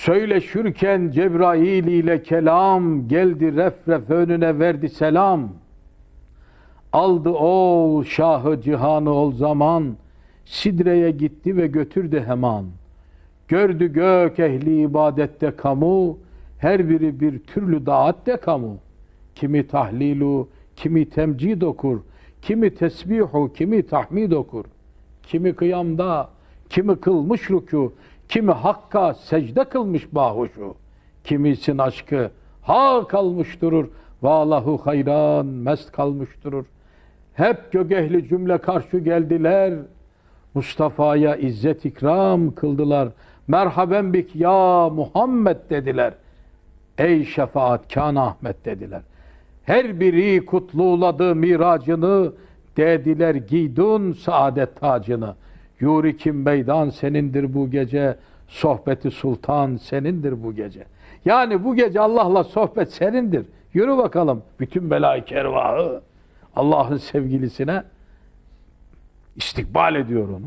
Söyleşürken Cebrail ile kelam geldi ref ref önüne verdi selam. Aldı ol şahı cihanı ol zaman Sidre'ye gitti ve götürdü hemen. Gördü gök ehli ibadette kamu her biri bir türlü daatte kamu. Kimi tahlilu, kimi temcid okur, kimi tesbihu, kimi tahmid okur. Kimi kıyamda, kimi kılmış rükû, kimi hakka secde kılmış bahuşu. Kimisin aşkı ha kalmış durur, valahu hayran mest kalmış durur. Hep gögehli cümle karşı geldiler. Mustafa'ya izzet ikram kıldılar. Merhaben bik ya Muhammed dediler. Ey şefaatkan Ahmet dediler. Her biri kutluladı miracını, dediler giydun saadet tacını. Yurikim meydan senindir bu gece, sohbeti sultan senindir bu gece. Yani bu gece Allah'la sohbet senindir. Yürü bakalım bütün melaike ervahı Allah'ın sevgilisine istikbal ediyor onu.